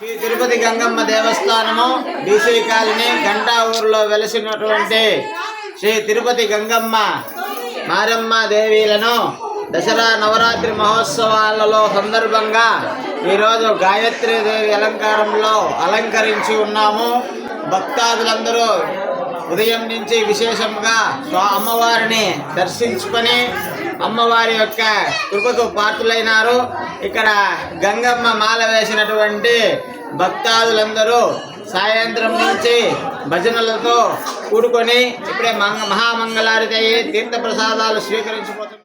శ్రీ తిరుపతి గంగమ్మ దేవస్థానము BC colony గంటా ఊర్లో వెలసినటువంటి శ్రీ తిరుపతి గంగమ్మ మారమ్మ దేవీలను దసరా నవరాత్రి మహోత్సవాలలో సందర్భంగా ఈరోజు గాయత్రి దేవి అలంకారంలో అలంకరించి ఉన్నాము. భక్తాదులందరూ ఉదయం నుంచి విశేషంగా అమ్మవారిని దర్శించుకొని అమ్మవారి యొక్క కృపకు పాత్రులైనారు. ఇక్కడ గంగమ్మ మాల వేసినటువంటి భక్తాదులందరూ సాయంత్రం నుంచి భజనలతో కూడుకొని ఇప్పుడే మంగ మహామంగళారితే తీర్థ ప్రసాదాలు స్వీకరించిపోతుంది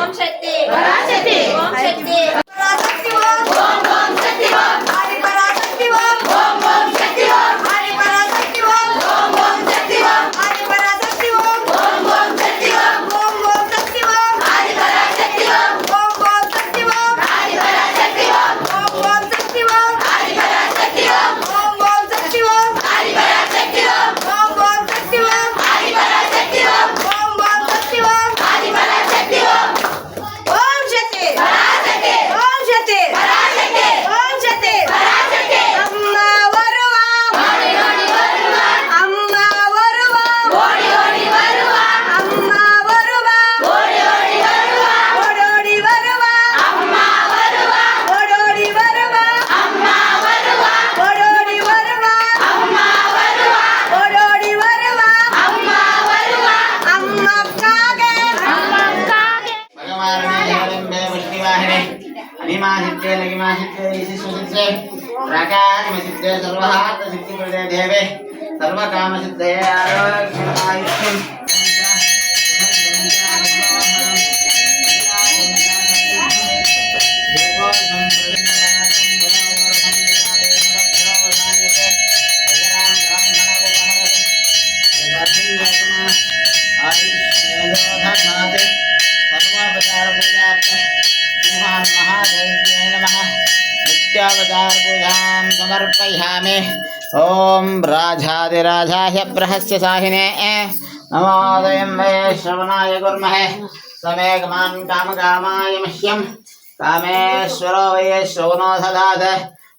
महीमाहिरे अमीमाहित्ये लघिमाहित्ये ईशिशुसिद्धे सिद्धि सर्वहार्थसिद्धिप्रदे देवे सर्वकामसिद्धये आरोग्यमायुष्यम् पंचावतार पूजां समर्पयामि। ॐ राजाधिराजाय प्रहस्य साहिने। नमोदयं मे श्रवणाय कुर्महे। समेघमान् कामकामाय मह्यं कामेश्वरो वै शोनो ददात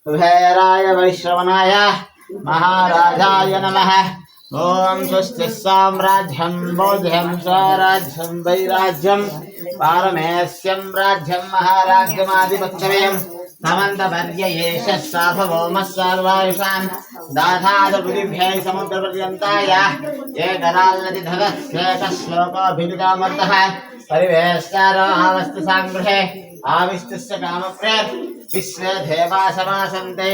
कुबेराय वैश्रवणाय महाराजाय नमः। ॐ स्वस्ति साम्राज्यं स्वराज्यं, वैराज्यं पारमेस्यं राज्यं समन्तपर्य एष स्वाभवोमः सर्वायुषान् दाधादपुरिभ्यै समुद्रपर्यन्ताय ये गदाल्लतिधगः श्वेतः साङ्गृहे आविष्टस्य कामप्रे विश्वे देवासमासन्ते